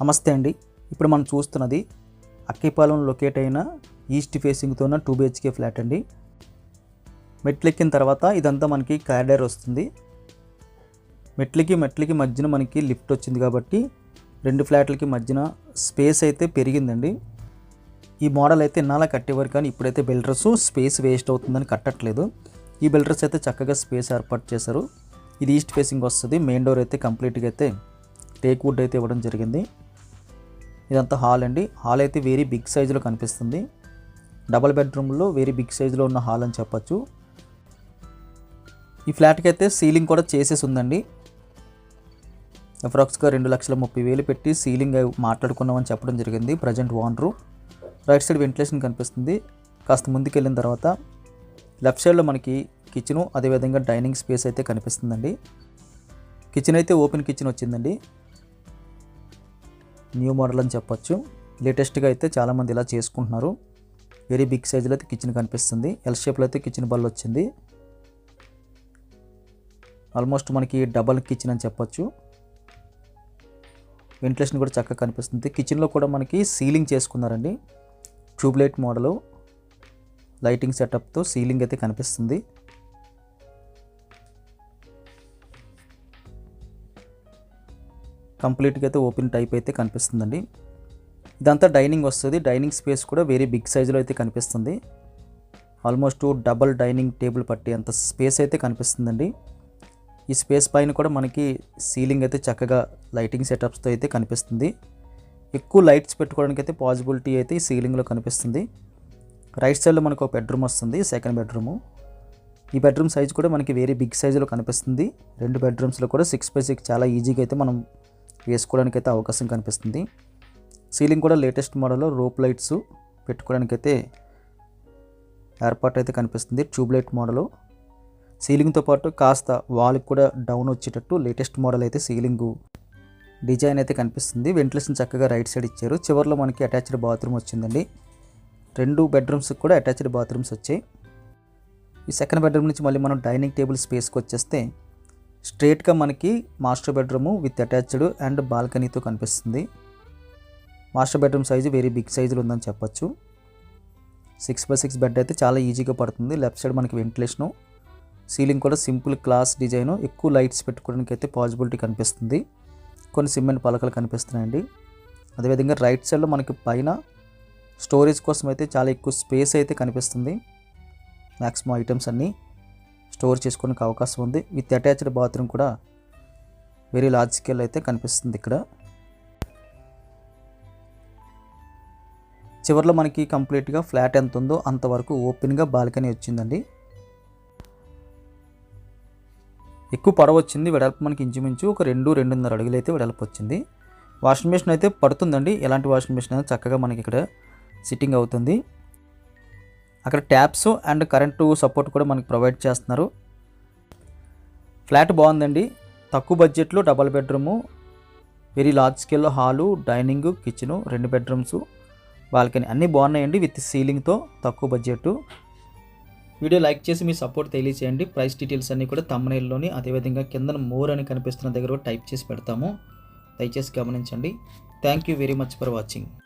నమస్తే అండి. ఇప్పుడు మనం చూస్తున్నది అక్కిపాలెం లొకేట్ అయిన ఈస్ట్ ఫేసింగ్తో ఉన్న టూ బిహెచ్కే ఫ్లాట్ అండి. మెట్లెక్కిన తర్వాత ఇదంతా మనకి కారిడార్ వస్తుంది. మెట్లకి మెట్లకి మధ్యన మనకి లిఫ్ట్ వచ్చింది కాబట్టి రెండు ఫ్లాట్లకి మధ్యన స్పేస్ అయితే పెరిగిందండి. ఈ మోడల్ అయితే ఇన్నాళ్ళ కట్టేవారు కానీ ఇప్పుడైతే బిల్డర్స్ స్పేస్ వేస్ట్ అవుతుందని కట్టట్లేదు. ఈ బిల్డర్స్ అయితే చక్కగా స్పేస్ ఏర్పాటు చేశారు. ఇది ఈస్ట్ ఫేసింగ్ వస్తుంది. మెయిన్ డోర్ అయితే కంప్లీట్గా అయితే టేక్ వుడ్ అయితే ఇవ్వడం జరిగింది. ఇదంతా హాల్ అండి. హాల్ అయితే వెరీ బిగ్ సైజులో కనిపిస్తుంది. డబల్ బెడ్రూమ్లో వెరీ బిగ్ సైజులో ఉన్న హాల్ అని చెప్పొచ్చు. ఈ ఫ్లాట్కి అయితే సీలింగ్ కూడా చేసేసి ఉందండి. అప్రాక్స్గా రెండు లక్షల ముప్పై వేలు పెట్టి సీలింగ్ మాట్లాడుకున్నామని చెప్పడం జరిగింది. Present owner right side ventilation కనిపిస్తుంది. కాస్త ముందుకు వెళ్ళిన తర్వాత లెఫ్ట్ సైడ్లో మనకి కిచెను అదేవిధంగా డైనింగ్ స్పేస్ అయితే కనిపిస్తుందండి. కిచెన్ అయితే ఓపెన్ కిచెన్ వచ్చిందండి. న్యూ మోడల్ అని చెప్పొచ్చు. లేటెస్ట్గా అయితే చాలామంది ఇలా చేసుకుంటున్నారు. వెరీ బిగ్ సైజులో అయితే కిచెన్ కనిపిస్తుంది. ఎల్ షేప్లో అయితే కిచెన్ బల్ వచ్చింది. ఆల్మోస్ట్ మనకి డబల్ కిచెన్ అని చెప్పొచ్చు. వెంటిలేషన్ కూడా చక్కగా కనిపిస్తుంది. కిచెన్లో కూడా మనకి సీలింగ్ చేసుకున్నారండి. Tubelight model. లైటింగ్ సెటప్తో సీలింగ్ అయితే కనిపిస్తుంది. కంప్లీట్గా అయితే ఓపెన్ టైప్ అయితే కనిపిస్తుందండి. ఇదంతా డైనింగ్ వస్తుంది. డైనింగ్ స్పేస్ కూడా వెరీ బిగ్ సైజులో అయితే కనిపిస్తుంది. ఆల్మోస్ట్ డబల్ డైనింగ్ టేబుల్ పట్టి అంత స్పేస్ అయితే కనిపిస్తుందండి. ఈ స్పేస్ పైన కూడా మనకి సీలింగ్ అయితే చక్కగా లైటింగ్ సెటప్స్తో అయితే కనిపిస్తుంది. ఎక్కువ లైట్స్ పెట్టుకోవడానికి అయితే పాసిబిలిటీ అయితే ఈ సీలింగ్లో కనిపిస్తుంది. రైట్ సైడ్లో మనకు ఒక బెడ్రూమ్ వస్తుంది. Second bedroom. ఈ బెడ్రూమ్ సైజ్ కూడా మనకి వెరీ బిగ్ సైజులో కనిపిస్తుంది. రెండు బెడ్రూమ్స్లో కూడా సిక్స్ బై సిక్స్ చాలా ఈజీగా అయితే మనం వేసుకోవడానికి అయితే అవకాశం కనిపిస్తుంది. సీలింగ్ కూడా లేటెస్ట్ మోడల్లో రోప్ లైట్స్ పెట్టుకోవడానికి అయితే ఏర్పాటు అయితే కనిపిస్తుంది. Tube light model. సీలింగ్తో పాటు కాస్త వాల్కి కూడా డౌన్ వచ్చేటట్టు లేటెస్ట్ మోడల్ అయితే సీలింగు డిజైన్ అయితే కనిపిస్తుంది. వెంటిలేషన్ చక్కగా రైట్ సైడ్ ఇచ్చారు. చివరిలో మనకి అటాచ్డ్ బాత్రూమ్ వచ్చిందండి. రెండు బెడ్రూమ్స్కి కూడా అటాచ్డ్ బాత్రూమ్స్ వచ్చాయి. ఈ సెకండ్ బెడ్రూమ్ నుంచి మళ్ళీ మనం డైనింగ్ టేబుల్ స్పేస్కి వచ్చేస్తే స్ట్రేట్గా మనకి master bedroom with attached and బాల్కనీతో కనిపిస్తుంది. Master bedroom size very big సైజులో ఉందని చెప్పొచ్చు. సిక్స్ బై సిక్స్ బెడ్ అయితే చాలా ఈజీగా పడుతుంది. లెఫ్ట్ సైడ్ మనకి వెంటిలేషను సీలింగ్ కూడా సింపుల్ క్లాస్ డిజైన్ ఎక్కువ లైట్స్ పెట్టుకోవడానికి అయితే పాసిబిలిటీ కనిపిస్తుంది. కొన్ని సిమెంట్ పలకలు కనిపిస్తున్నాయండి. అదేవిధంగా రైట్ సైడ్లో మనకి పైన స్టోరేజ్ కోసం అయితే చాలా ఎక్కువ స్పేస్ అయితే కనిపిస్తుంది. మ్యాక్సిమం ఐటమ్స్ అన్నీ. స్టోర్ చేసుకోవడానికి అవకాశం ఉంది. విత్ అటాచ్డ్ బాత్రూమ్ కూడా వెరీ లార్జ్ స్కేల్ అయితే కనిపిస్తుంది ఇక్కడ. చివరిలో మనకి కంప్లీట్గా ఫ్లాట్ ఎంత ఉందో అంతవరకు ఓపెన్గా బాల్కనీ వచ్చిందండి. ఎక్కువ పొడవు వచ్చింది. వెడల్పు మనకి ఇంచుమించు ఒక రెండు రెండున్నర అడుగులు అయితే వెడల్పు వచ్చింది. వాషింగ్ మెషిన్ అయితే పడుతుందండి. ఎలాంటి వాషింగ్ మెషిన్ అయినా చక్కగా మనకి ఇక్కడ సిట్టింగ్ అవుతుంది. అక్కడ ట్యాప్స్ అండ్ కరెంటు సపోర్ట్ కూడా మనకి ప్రొవైడ్ చేస్తున్నారు. ఫ్లాట్ బాగుందండి. తక్కువ బడ్జెట్లో డబల్ బెడ్రూము వెరీ లార్జ్ స్కేల్లో హాలు డైనింగ్ కిచెను రెండు బెడ్రూమ్స్ బాల్కనీ అన్నీ బాగున్నాయండి విత్ సీలింగ్తో తక్కువ బడ్జెట్. వీడియో లైక్ చేసి మీ సపోర్ట్ తెలియచేయండి. ప్రైస్ డీటెయిల్స్ అన్నీ కూడా తమ్మనేల్లోని అదేవిధంగా కింద మోర్ అని కనిపిస్తున్న దగ్గర కూడా టైప్ చేసి పెడతాము. దయచేసి గమనించండి. Thank you very much for watching.